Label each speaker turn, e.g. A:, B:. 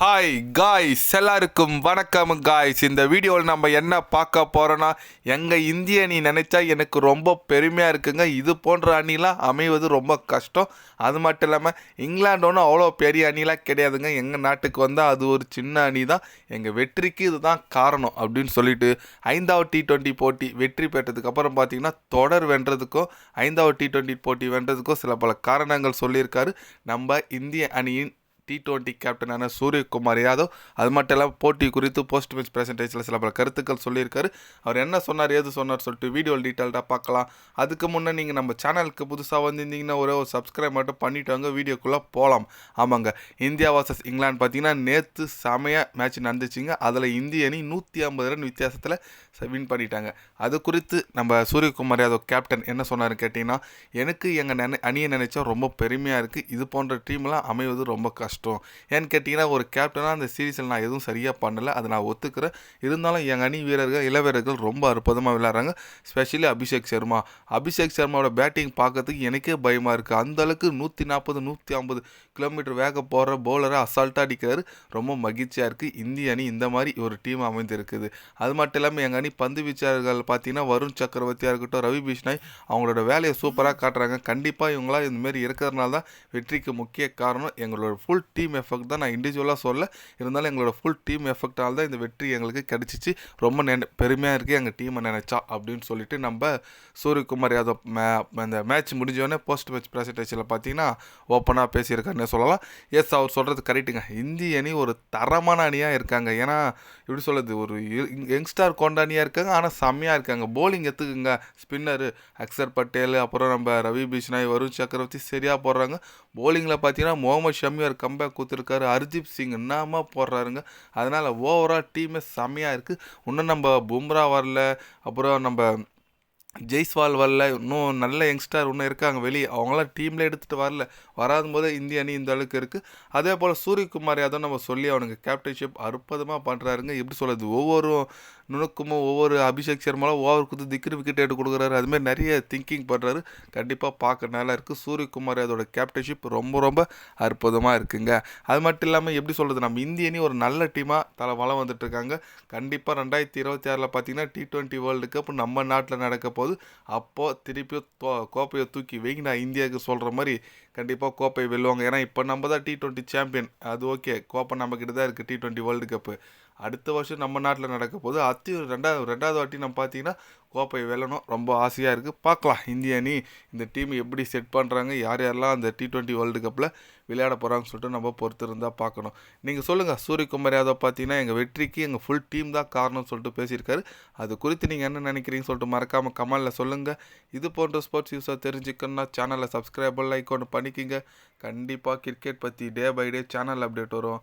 A: Hi guys எல்லாருக்கும் வணக்கம் guys இந்த வீடியோவில் நம்ம என்ன பார்க்க போகிறோன்னா எங்கள் இந்திய அணி நினச்சா எனக்கு ரொம்ப பெருமையாக இருக்குங்க. இது போன்ற அணிலாம் அமைவது ரொம்ப கஷ்டம். அது மட்டும் இல்லாமல் இங்கிலாந்து ஒன்றும் அவ்வளோ பெரிய அணிலாம் கிடையாதுங்க. எங்கள் நாட்டுக்கு வந்தால் அது ஒரு சின்ன அணி தான் எங்கள் வெற்றிக்கு இதுதான் காரணம் அப்படின்னு சொல்லிட்டு ஐந்தாவது டி ட்வெண்ட்டி போட்டி வெற்றி பெற்றதுக்கப்புறம் பார்த்திங்கன்னா பார்த்தீங்கன்னா தொடர் வென்றதுக்கும் ஐந்தாவது டி ட்வெண்ட்டி போட்டி வென்றதுக்கும் சில பல காரணங்கள் சொல்லியிருக்காரு. நம்ம இந்திய அணியின் டி டுவெண்ட்டி கேப்டனான சூரியகுமார் யாதவ் அது மட்டும் இல்லாமல் போட்டி குறித்து போஸ்ட் மேட்ச் ப்ரெசன்டேஷனில் சில பல கருத்துக்கள் சொல்லியிருக்காரு. அவர் என்ன சொன்னார் ஏது சொன்னார் சொல்லிட்டு வீடியோ டீட்டெயில்டாக பார்க்கலாம். அதுக்கு முன்னே நீங்கள் நம்ம சேனலுக்கு புதுசாக வந்திருந்தீங்கன்னா ஒரே ஒரு சப்ஸ்கிரைப் மட்டும் பண்ணிவிட்டு வாங்க வீடியோக்குள்ளே போகலாம் ஆமாங்க இந்தியா வர்சஸ் இங்கிலாந்து பார்த்தீங்கன்னா நேற்று செமையாக மேட்ச் நடந்துச்சுங்க. அதில் இந்திய அணி நூற்றி ஐம்பது ரன் வித்தியாசத்தில் வின் பண்ணிட்டாங்க. அது குறித்து நம்ம சூரியகுமார் யாதவ் கேப்டன் என்ன சொன்னார் கேட்டிங்கன்னா எனக்கு எங்கள் நினை அணியை நினைச்சா ரொம்ப பெருமையாக இருக்குது இது போன்ற டீம்லாம் அமைவது ரொம்ப கஷ்டம். ஏன்னு கேட்டிங்கன்னா ஒரு கேப்டனாக அந்த சீரீஸில் நான் எதுவும் சரியாக பண்ணலை. அதை நான் ஒத்துக்கிறேன். இருந்தாலும் எங்கள் அணி வீரர்கள் இளவீரர்கள் ரொம்ப அற்புதமாக விளையாடுறாங்க. ஸ்பெஷலி அபிஷேக் சர்மா. அபிஷேக் சர்மாவோட பேட்டிங் பார்க்கறதுக்கு எனக்கே பயமாக இருக்குது அந்தளவுக்கு நூற்றி நாற்பது நூற்றி ஐம்பது கிலோமீட்டர் வேக போகிற பவுலரை அசால்ட்டாக அடிக்கிறாரு. ரொம்ப மகிழ்ச்சியாக இருக்குது இந்திய அணி இந்த மாதிரி ஒரு டீம் அமைந்திருக்குது. அது மட்டும் இல்லாமல் எங்கள் அணி பந்து வீச்சாளர்கள் பார்த்தீங்கன்னா வருண் சக்கரவர்த்தியாக இருக்கட்டும் ரவி பிஷ்னாய் அவங்களோட வேலையை சூப்பராக காட்டுறாங்க. கண்டிப்பாக இவங்களாம் இந்தமாரி இருக்கிறதுனால தான் வெற்றிக்கு முக்கிய காரணம் எங்களோட ஃபுல் டீம் எஃபெக்ட் தான் நான் இண்டிவிஜுவலாக சொல்ல இருந்தாலும் எங்களோட ஃபுல் டீம் எஃபெக்டால் தான் இந்த வெற்றி எங்களுக்கு கிடச்சிச்சு. ரொம்ப நெ பெருமையாக இருக்குது எங்கள் டீமை நினச்சா அப்படின்னு சொல்லிட்டு நம்ம சூரியகுமார் யாதவ் மே அந்த மேட்ச் முடிஞ்சோடனே போஸ்ட் மேட்ச் ப்ரெசன்டேஷனில் பார்த்தீங்கன்னா ஓப்பனாக பேசியிருக்காருன்னு சொல்லலாம். எஸ் அவர் சொல்கிறது கரெக்டுங்க இந்திய அணி ஒரு தரமான அணியாக இருக்காங்க. ஏன்னா எப்படி சொல்கிறது ஒரு யங்ஸ்டார் கொண்ட அணியாக இருக்காங்க. ஆனால் செம்மையாக இருக்காங்க. போலிங் எத்துக்குங்க ஸ்பின்னரு அக்சர் பட்டேல் அப்புறம் நம்ம ரவி பிஷ்னாய் வருண் சக்கரவர்த்தி சரியாக போடுறாங்க. போலிங்கில் பார்த்தீங்கன்னா முகமது ஷமியார் கம்பேக் கொடுத்துருக்காரு. ஹர்தீப் சிங் என்னமா போடுறாருங்க. அதனால் ஓவரால் டீமே செம்மையாக இருக்குது இன்னும் நம்ம பும்ரா வரல. அப்புறம் நம்ம ஜெய்ஸ்வால் வரல. இன்னும் நல்ல யங்ஸ்டர் இன்னும் இருக்காங்க வெளியே. அவங்களாம் டீமில் எடுத்துகிட்டு வரல. வராத போதே இந்திய அணி இந்த அளவுக்கு இருக்குது அதே போல் சூரியகுமார் யாதவ் நம்ம சொல்லி அவனுக்கு கேப்டன்ஷிப் அற்புதமாக பண்ணுறாருங்க எப்படி சொல்கிறது ஒவ்வொரு நுணுக்கமும் ஒவ்வொரு அபிஷேக் சர்மாவும் ஓவர் குத்து திக்ரு விக்கெட் எடுத்து கொடுக்குறாரு. அதுமாதிரி நிறைய திங்கிங் பண்ணுறாரு கண்டிப்பாக பார்க்க நல்லா இருக்குது சூரியகுமார் அதோட கேப்டன்ஷிப் ரொம்ப ரொம்ப அற்புதமாக இருக்குங்க. அது மட்டும் இல்லாமல் எப்படி சொல்கிறது நம்ம இந்திய அணி ஒரு நல்ல டீமாக தலை வளம் வந்துட்டுருக்காங்க கண்டிப்பாக ரெண்டாயிரத்தி இருபத்தி ஆறில் பார்த்தீங்கன்னா டி டுவெண்ட்டி வேர்ல்டு கப் நம்ம நாட்டில் நடக்க போது அப்போது திருப்பியும் கோப்பையை தூக்கி வைங்க. நான் இந்தியாவுக்கு சொல்கிற மாதிரி கண்டிப்பாக கோப்பை வெல்லுவாங்க. ஏன்னா இப்போ நம்ம தான் டி டுவெண்ட்டி சாம்பியன் அது ஓகே கோப்பை நம்மக்கிட்ட தான் இருக்குது டி ட்வெண்ட்டி வேர்ல்டு கப்பு அடுத்த வருஷம் நம்ம நாட்டில் நடக்க போது அத்தி ரெண்டாவது ரெண்டாவது வாட்டி நம்ம பார்த்தீங்கன்னா கோப்பை வெல்லணும். ரொம்ப ஆசையாக இருக்குது பார்க்கலாம். இந்திய அணி இந்த டீம் எப்படி செட் பண்ணுறாங்க யார் யாரெல்லாம் அந்த டி ட்வெண்ட்டி வேர்ல்டு கப்பில் விளையாட போகிறாங்கன்னு சொல்லிட்டு நம்ம பொறுத்து இருந்தால் பார்க்கணும். நீங்கள் சொல்லுங்கள் சூரியகுமார் யாதவ் பார்த்தீங்கன்னா எங்கள் வெற்றிக்கு எங்கள் ஃபுல் டீம் தான் காரணம்னு சொல்லிட்டு பேசியிருக்காரு. அது குறித்து நீங்கள் என்ன நினைக்கிறீங்கன்னு சொல்லிட்டு மறக்காமல் கமலில் சொல்லுங்கள் இது போன்ற ஸ்போர்ட்ஸ் யூஸாக தெரிஞ்சுக்கணும்னா சேனலை சப்ஸ்கிரைபர் லைக் ஒன்று பண்ணிக்கிங்க. கண்டிப்பாக கிரிக்கெட் பற்றி day by day channel update வரும்.